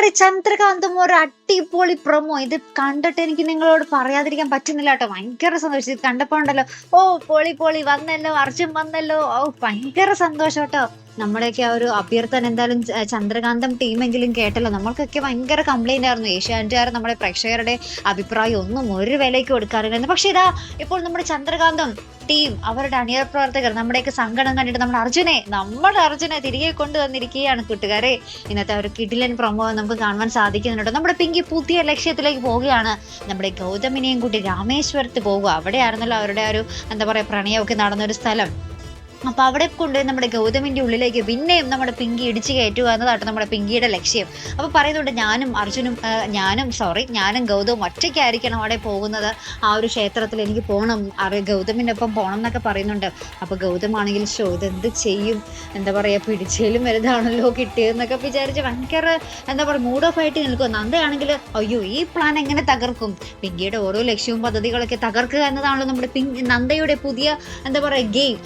കൂട്ടുകാരി ചന്ദ്രകാന്തും ഒരു അടിപൊളി പ്രൊമോ ഇത് കണ്ടിട്ട് എനിക്ക് നിങ്ങളോട് പറയാതിരിക്കാൻ പറ്റുന്നില്ല കേട്ടോ. ഭയങ്കര സന്തോഷം. ഇത് കണ്ടപ്പോ ഉണ്ടല്ലോ. ഓ പൊളി പൊളി വന്നല്ലോ അർജുൻ വന്നല്ലോ. ഓ ഭയങ്കര സന്തോഷം കേട്ടോ. നമ്മുടെയൊക്കെ ആ ഒരു അഭ്യർത്ഥന എന്തായാലും ചന്ദ്രകാന്തം ടീമെങ്കിലും കേട്ടല്ലോ. നമ്മൾക്കൊക്കെ ഭയങ്കര കംപ്ലൈന്റ് ആയിരുന്നു. ഏഷ്യാനെറ്റുകാർ നമ്മുടെ പ്രേക്ഷകരുടെ അഭിപ്രായം ഒന്നും ഒരു വിലയ്ക്ക് കൊടുക്കാറില്ലായിരുന്നു. പക്ഷേ ഇതാ ഇപ്പോൾ നമ്മുടെ ചന്ദ്രകാന്തം ടീം അവരുടെ അണിയർ പ്രവർത്തകർ നമ്മുടെയൊക്കെ സങ്കടം കണ്ടിട്ട് നമ്മുടെ അർജുനെ നമ്മുടെ അർജുനെ തിരികെ കൊണ്ടുവന്നിരിക്കുകയാണ് കൂട്ടുകാരെ. ഇന്നത്തെ ഒരു കിഡിലൻ പ്രൊമോ നമുക്ക് കാണുവാൻ സാധിക്കുന്നുണ്ട് നമ്മുടെ പിങ്കി പുതിയ ലക്ഷ്യത്തിലേക്ക് പോവുകയാണ് നമ്മുടെ ഗൗതമിനെയും കൂട്ടി രാമേശ്വരത്ത് പോകുക. അവിടെയായിരുന്നല്ലോ അവരുടെ ഒരു എന്താ പറയുക പ്രണയമൊക്കെ നടന്നൊരു സ്ഥലം. അപ്പൊ അവിടെ കൊണ്ടുപോയി നമ്മുടെ ഗൗതമിന്റെ ഉള്ളിലേക്ക് പിന്നെയും നമ്മുടെ പിങ്കി ഇടിച്ചു കയറ്റുക എന്നതാണ് നമ്മുടെ പിങ്കിയുടെ ലക്ഷ്യം. അപ്പോൾ പറയുന്നുണ്ട് ഞാനും അർജുനും ഞാനും സോറി ഞാനും ഗൗതവും ഒറ്റയ്ക്കായിരിക്കണം അവിടെ പോകുന്നത്. ആ ഒരു ക്ഷേത്രത്തിൽ എനിക്ക് പോകണം അറി ഗൗതമിന്റെ ഒപ്പം പോകണം എന്നൊക്കെ പറയുന്നുണ്ട്. അപ്പോൾ ഗൗതമാണെങ്കിൽ ഷോ ഇതെന്ത് ചെയ്യും? എന്താ പറയാ പിടിച്ചേലും വലുതാണല്ലോ കിട്ടിയതെന്നൊക്കെ വിചാരിച്ച് ഭയങ്കര എന്താ പറയുക മൂഡ് ഓഫ് ആയിട്ട് നിൽക്കും നന്ദയാണെങ്കിൽ അയ്യോ ഈ പ്ലാൻ എങ്ങനെ തകർക്കും? പിങ്കിയുടെ ഓരോ ലക്ഷ്യവും പദ്ധതികളൊക്കെ തകർക്കുക എന്നതാണല്ലോ നമ്മുടെ പിങ്ക് നന്ദയുടെ പുതിയ എന്താ പറയുക ഗെയിം.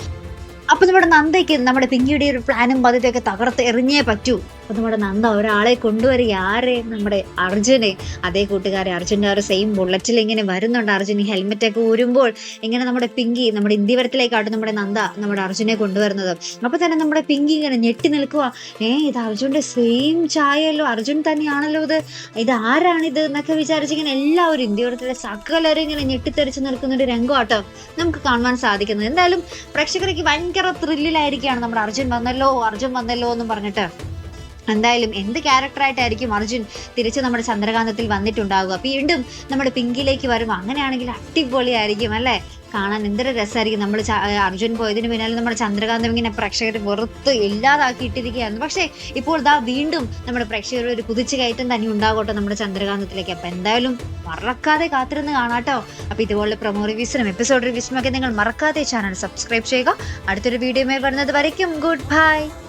അപ്പൊ നമ്മുടെ നന്ദയ്ക്ക് നമ്മുടെ പിങ്കിയുടെ ഒരു പ്ലാനും പദ്ധതിയൊക്കെ തകർത്ത് എറിഞ്ഞേ പറ്റൂ. അപ്പൊ നമ്മുടെ നന്ദ ഒരാളെ കൊണ്ടുവരിക. ആരെ? നമ്മുടെ അർജുനെ. അതേ കൂട്ടുകാരെ അർജുന്റെ ആ ഒരു സെയിം ബുള്ളറ്റിൽ ഇങ്ങനെ വരുന്നുണ്ട്. അർജുൻ ഈ ഹെൽമെറ്റൊക്കെ ഊരുമ്പോൾ ഇങ്ങനെ നമ്മുടെ പിങ്കി നമ്മുടെ ഇന്ത്യവരത്തിലേക്കാട്ടും നമ്മുടെ നന്ദ നമ്മുടെ അർജുനെ കൊണ്ടുവരുന്നത്. അപ്പൊ തന്നെ നമ്മുടെ പിങ്കി ഇങ്ങനെ ഞെട്ടി നിൽക്കുക ഏ ഇത് അർജുന്റെ സെയിം ചായയല്ലോ. അർജുൻ തന്നെയാണല്ലോ ഇത്. ഇത് ആരാണിത്? എന്നൊക്കെ വിചാരിച്ച് ഇങ്ങനെ എല്ലാവരും ഇന്ത്യവരത്തിലെ സകലരും ഇങ്ങനെ ഞെട്ടിത്തെറിച്ച് നിൽക്കുന്ന ഒരു രംഗമാട്ടോ നമുക്ക് കാണുവാൻ സാധിക്കുന്നത്. എന്തായാലും പ്രേക്ഷകർക്ക് ഭയങ്കര ത്രില്ലിലായിരിക്കുകയാണ് നമ്മുടെ അർജുൻ വന്നല്ലോ അർജുൻ വന്നല്ലോ എന്നും പറഞ്ഞിട്ട്. എന്തായാലും എന്ത് ക്യാരക്ടറായിട്ടായിരിക്കും അർജുൻ തിരിച്ച് നമ്മുടെ ചന്ദ്രകാന്തത്തിൽ വന്നിട്ടുണ്ടാവുക? വീണ്ടും നമ്മുടെ പിങ്കിലേക്ക് വരുമ്പോൾ അങ്ങനെയാണെങ്കിൽ അടിപൊളിയായിരിക്കും അല്ലേ? കാണാൻ എന്തൊരു രസമായിരിക്കും. നമ്മൾ അർജുൻ പോയതിന് പിന്നാലെ നമ്മുടെ ചന്ദ്രകാന്തം ഇങ്ങനെ പ്രേക്ഷകർ വെറുത്ത് ഇല്ലാതാക്കിയിട്ടിരിക്കുകയായിരുന്നു പക്ഷേ ഇപ്പോൾ ദാ വീണ്ടും നമ്മുടെ പ്രേക്ഷകർ ഒരു കുതിച്ചു കയറ്റം തന്നെ ഉണ്ടാകട്ടെ നമ്മുടെ ചന്ദ്രകാന്തത്തിലേക്ക്. അപ്പം എന്തായാലും മറക്കാതെ കാത്തിരുന്ന് കാണാട്ടോ. അപ്പോൾ ഇതുപോലെ പ്രൊമോ റിവ്യൂസിനും എപ്പിസോഡ് റിവ്യൂസിനും ഒക്കെ നിങ്ങൾ മറക്കാതെ ചാനൽ സബ്സ്ക്രൈബ് ചെയ്യുക. അടുത്തൊരു വീഡിയോയുമായി വരുന്നത് വരയ്ക്കും. Good bye